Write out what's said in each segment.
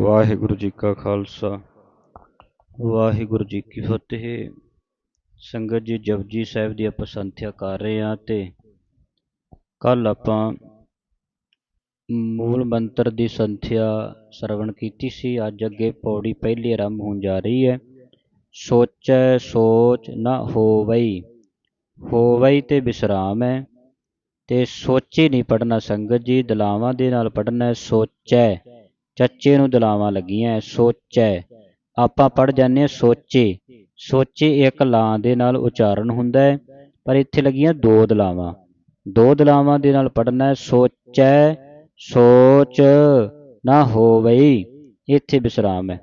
ਵਾਹਿਗੁਰੂ ਜੀ ਕਾ ਖਾਲਸਾ। ਵਾਹਿਗੁਰੂ ਜੀ ਕੀ ਫਤਿਹ। ਸੰਗਤ ਜੀ ਜਪਜੀ ਸਾਹਿਬ ਦੀ ਆਪਾਂ ਸੰਥਿਆ ਕਰ ਰਹੇ ਹਾਂ ਤੇ ਕੱਲ ਆਪਾਂ ਮੂਲ ਮੰਤਰ ਦੀ ਸੰਥਿਆ ਸਰਵਣ ਕੀਤੀ ਸੀ। ਅੱਜ ਅੱਗੇ ਪੌੜੀ ਪਹਿਲੀ ਆਰੰਭ ਹੋਣ ਜਾ ਰਹੀ ਹੈ। ਸੋਚੈ ਸੋਚ ਨਾ ਹੋਵਈ। ਹੋਵਈ ਤੇ ਵਿਸਰਾਮ ਹੈ। ਤੇ ਸੋਚੇ ਨਹੀਂ ਪੜਨਾ ਸੰਗਤ ਜੀ, ਦਲਾਵਾਂ ਦੇ ਨਾਲ ਪੜਨਾ ਸੋਚੈ ਚੱਚੇ ਨੂੰ ਦਲਾਵਾਂ ਲੱਗੀਆਂ, ਸੋਚੈ। ਆਪਾਂ ਪੜ ਜਾਂਦੇ ਹਾਂ ਸੋਚੇ। ਸੋਚੇ ਇੱਕ ਲਾਂ ਦੇ ਨਾਲ ਉਚਾਰਨ ਹੁੰਦਾ ਹੈ, ਪਰ ਇੱਥੇ ਲੱਗੀਆਂ ਦੋ ਦਲਾਵਾਂ। ਦੋ ਦਲਾਵਾਂ ਦੇ ਨਾਲ ਪੜਨਾ ਹੈ, ਸੋਚੈ, ਸੋਚ ਨਾ ਹੋਵਈ, ਇੱਥੇ ਵਿਸਰਾਮ ਹੈ।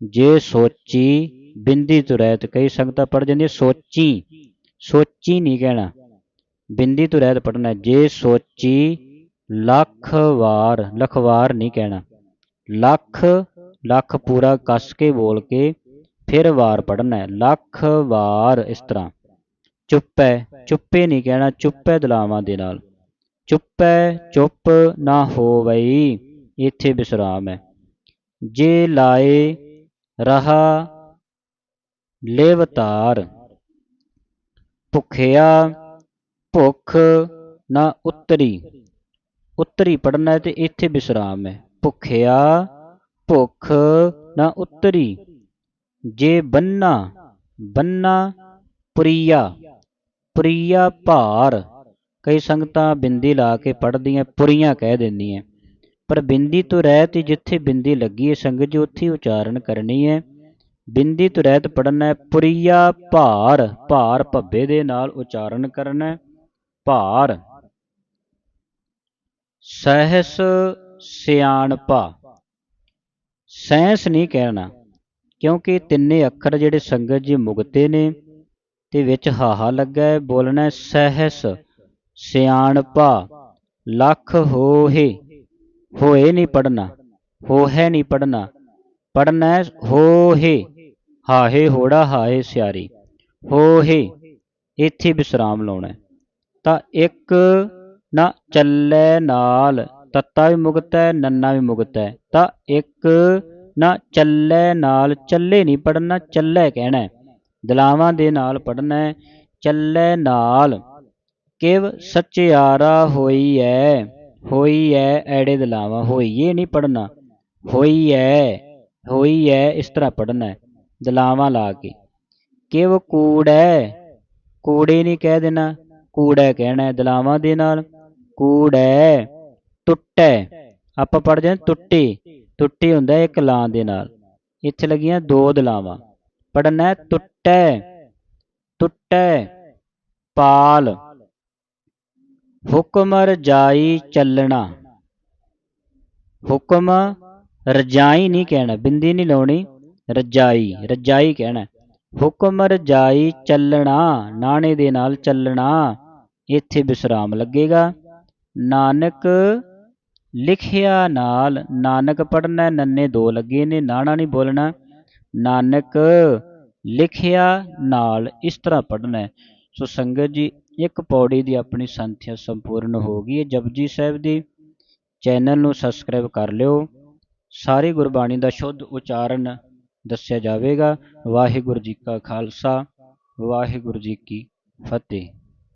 ਜੇ ਸੋਚੀ, ਬਿੰਦੀ ਤੋਂ ਰਹਿਤ ਕਈ ਸੰਗਤਾਂ ਪੜ ਜਾਂਦੀਆਂ, ਸੋਚੀ ਸੋਚੀ ਨਹੀਂ ਕਹਿਣਾ। ਬਿੰਦੀ ਤੋਂ ਰਹਿਤ ਪੜਨਾ ਜੇ ਸੋਚੀ, ਲੱਖ ਵਾਰ ਲਖਵਾਰ ਨਹੀਂ ਕਹਿਣਾ। ਲੱਖ ਲੱਖ ਪੂਰਾ ਕੱਸ ਕੇ ਬੋਲ ਕੇ ਫਿਰ ਵਾਰ ਪੜਨਾ ਹੈ। ਲੱਖ ਵਾਰ ਇਸ ਤਰ੍ਹਾਂ। ਚੁੱਪੈ, ਚੁੱਪੇ ਨਹੀਂ ਕਹਿਣਾ, ਚੁੱਪੈ ਦਲਾਵਾਂ ਦੇ ਨਾਲ। ਚੁੱਪੈ, ਚੁੱਪ ਨਾ ਹੋਵਈ, ਇੱਥੇ ਵਿਸਰਾਮ ਹੈ। ਜੇ ਲਾਏ ਰਹਾ ਲੇਵਤਾਰ, ਭੁਖਿਆ ਭੁੱਖ ਨਾ ਉਤਰੀ। ਉਤਰੀ ਪੜਨਾ ਹੈ ਤੇ ਇੱਥੇ ਵਿਸਰਾਮ ਹੈ। ਭੁਖਿਆ ਭੁੱਖ ਨਾ ਉਤਰੀ। ਜੇ ਬੰਨਾ ਬੰਨਾ ਪ੍ਰਿਆ। ਪ੍ਰਿਆ ਭਾਰ। ਕਈ ਸੰਗਤਾਂ ਬਿੰਦੀ ਲਾ ਕੇ ਪੜਦੀਆਂ ਪੁਰੀਆਂ ਕਹਿ ਦਿੰਦੀਆਂ। ਪਰ ਬਿੰਦੀ ਤੋਂ ਰਹਿਤ ਜਿੱਥੇ ਬਿੰਦੀ ਲੱਗੀ ਹੈ, ਸੰਗਤ ਜੀ ਉੱਥੇ ਉਚਾਰਨ ਕਰਨੀ ਹੈ। ਬਿੰਦੀ ਤੋਂ ਰਹਿਤ ਪੜਨਾ ਹੈ, ਪ੍ਰਿਆ ਭਾਰ। ਭਾਰ ਭੱਬੇ ਦੇ ਨਾਲ ਉਚਾਰਨ ਕਰਨਾ ਭਾਰ। ਸਹਿਸ ਸਿਆਣਪਾ। ਸੈਂਸ ਨਹੀਂ ਕਹਿਣਾ, ਕਿਉਂਕਿ ਤਿੰਨੇ ਅੱਖਰ ਜਿਹੜੇ ਸੰਗਤ ਜੀ ਮੁਗਤੇ ਨੇ ਤੇ ਵਿੱਚ ਹਾਹਾ ਲੱਗਾ ਹੈ, ਬੋਲਣਾ ਸਹਿਸ, ਸਿਆਣਪਾ, ਲੱਖ ਹੋਏ ਹੋਏ ਨਹੀਂ ਪੜਨਾ ਹੋਹੈ ਨਹੀਂ ਪੜਨਾ ਪੜਨਾ ਹੋਹੇ, ਹਾਹੇ ਹੋੜਾ ਹਾਏ ਸਿਆਰੀ, ਹੋਹੇ, ਇੱਥੇ ਵਿਸਰਾਮ ਲਾਉਣਾ ਤਾਂ ਇੱਕ ਨਾ ਚੱਲੇ ਨਾਲ ਤੱਤਾ ਵੀ ਮੁਕਤ ਹੈ ਨੰਨਾ ਵੀ ਮੁਕਤ। ਹੈ ਤਾਂ ਇੱਕ ਨਾ ਚੱਲੇ ਨਾਲ ਚੱਲੇ ਨਹੀਂ ਪੜਨਾ ਚੱਲੇ ਕਹਿਣਾ। ਦਲਾਵਾਂ ਦੇ ਨਾਲ ਪੜਨਾ ਚੱਲੇ ਨਾਲ। ਕਿਵ ਸਚਿਆਰਾ ਹੋਈ ਐ ਹੋਈ ਐ ਐੜੇ ਦਲਾਵਾਂ, ਹੋਈਏ ਨਹੀਂ ਪੜਨਾ ਹੋਈ ਐ ਹੋਈ ਐ ਇਸ ਤਰ੍ਹਾਂ ਪੜਨਾ ਦਲਾਵਾਂ ਲਾ ਕੇ। ਕਿਵ ਕੂੜੈ, ਕੂੜੇ ਨਹੀਂ ਕਹਿ ਦੇਣਾ, ਕੂੜੈ ਕਹਿਣਾ ਦਲਾਵਾਂ ਦੇ ਨਾਲ। ਕੂੜੈ ਟੁੱਟੈ। ਆਪਾਂ ਪੜ ਜਾਂਦੇ ਟੁੱਟੀ। ਟੁੱਟੀ। ਹੁੰਦਾ ਇੱਕ ਲਾਂ ਦੇ ਨਾਲ। ਇੱਥੇ ਲੱਗੀਆਂ ਦੋ ਦਲਾਵਾਂ। ਪੜਨਾ ਟੁੱਟੈ। ਟੁੱਟੈ। ਪਾਲ। ਹੁਕਮ ਰਜਾਈ ਚੱਲਣਾ। ਹੁਕਮ ਰਜਾਈ ਨਹੀਂ ਕਹਿਣਾ। ਬਿੰਦੀ ਨਹੀਂ ਲਾਉਣੀ। ਰਜਾਈ। ਰਜਾਈ ਕਹਿਣਾ। ਹੁਕਮ ਰਜਾਈ ਚੱਲਣਾ। ਨਾਣੇ ਦੇ ਨਾਲ ਚੱਲਣਾ। ਇੱਥੇ ਵਿਸਰਾਮ ਲੱਗੇਗਾ। ਨਾਨਕ ਲਿਖਿਆ ਨਾਲ, ਨਾਨਕ ਪੜਨਾ ਨੰਨੇ ਦੋ ਲੱਗੇ ਨੇ, ਨਾਣਾ ਨਹੀਂ ਬੋਲਣਾ। ਨਾਨਕ ਲਿਖਿਆ ਨਾਲ ਇਸ ਤਰ੍ਹਾਂ ਪੜਨਾ ਸੋ ਸੰਗਤ ਜੀ, ਇੱਕ ਪੌੜੀ ਦੀ ਆਪਣੀ ਸੰਥਿਆ ਸੰਪੂਰਨ ਹੋ ਗਈ ਹੈ। ਜਪਜੀ ਸਾਹਿਬ ਦੀ ਚੈਨਲ ਨੂੰ ਸਬਸਕ੍ਰਾਈਬ ਕਰ ਲਿਓ। ਸਾਰੀ ਗੁਰਬਾਣੀ ਦਾ ਸ਼ੁੱਧ ਉਚਾਰਨ ਦੱਸਿਆ ਜਾਵੇਗਾ। ਵਾਹਿਗੁਰੂ ਜੀ ਕਾ ਖਾਲਸਾ, ਵਾਹਿਗੁਰੂ ਜੀ ਕੀ ਫਤਿਹ।